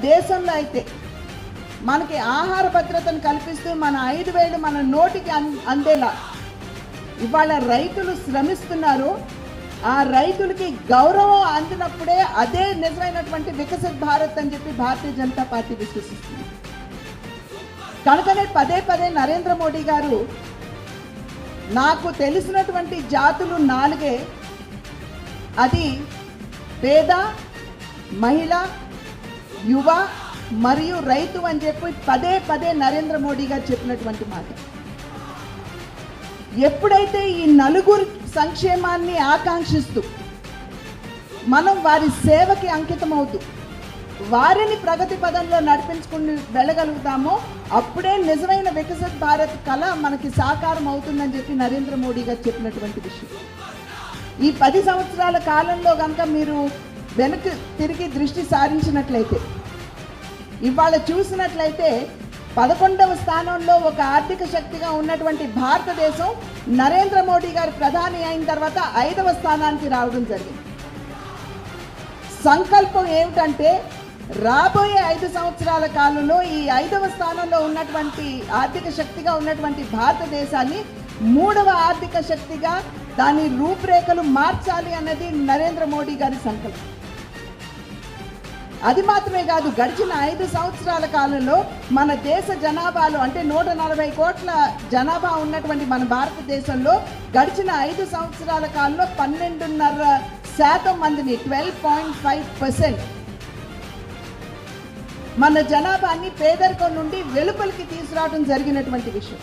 దేశంలో అయితే మనకి ఆహార భద్రతను కల్పిస్తూ మన ఐదు వేలు మన నోటికి అందేలా ఇవాళ రైతులు శ్రమిస్తున్నారు. ఆ రైతులకి గౌరవం అందినప్పుడే అదే నిజమైనటువంటి వికసిత్ భారత్ అని చెప్పి భారతీయ జనతా పార్టీ విశ్వసిస్తుంది. కనుకనే పదే పదే నరేంద్ర మోడీ గారు నాకు తెలిసినటువంటి జాతులు నాలుగే. అది పేద మహిళ యువ మరియు రైతు అని చెప్పి పదే పదే నరేంద్ర మోడీ గారు చెప్పినటువంటి మాట. ఎప్పుడైతే ఈ నలుగురు సంక్షేమాన్ని ఆకాంక్షిస్తూ మనం వారి సేవకి అంకితం అవుతూ వారిని ప్రగతి పదంలో నడిపించుకుని వెళ్ళగలుగుతామో అప్పుడే నిజమైన వికసిత్ భారత్ కళ మనకి సాకారం అవుతుందని చెప్పి నరేంద్ర మోడీ గారు చెప్పినటువంటి విషయం. ఈ పది సంవత్సరాల కాలంలో కనుక మీరు వెనక్కి తిరిగి దృష్టి సారించినట్లయితే. ఇవాళ చూసినట్లయితే పదకొండవ స్థానంలో ఒక ఆర్థిక శక్తిగా ఉన్నటువంటి భారతదేశం నరేంద్ర మోడీ గారు ప్రధాని అయిన తర్వాత ఐదవ స్థానానికి రావడం జరిగింది. సంకల్పం ఏమిటంటే రాబోయే ఐదు సంవత్సరాల కాలంలో ఈ ఐదవ స్థానంలో ఉన్నటువంటి ఆర్థిక శక్తిగా ఉన్నటువంటి భారతదేశాన్ని మూడవ ఆర్థిక శక్తిగా దాని రూపురేఖలు మార్చాలి అన్నది నరేంద్ర మోడీ గారి సంకల్పం. అది మాత్రమే కాదు గడిచిన ఐదు సంవత్సరాల కాలంలో మన దేశ జనాభాలో అంటే నూట నలభై కోట్ల జనాభా ఉన్నటువంటి మన భారతదేశంలో గడిచిన ఐదు సంవత్సరాల కాలంలో పన్నెండున్నర శాతం మందిని ట్వెల్వ్ పాయింట్ ఫైవ్ పర్సెంట్. మన జనాభాని పేదరికం నుండి వెలుపలికి తీసుకురావడం జరిగినటువంటి విషయం.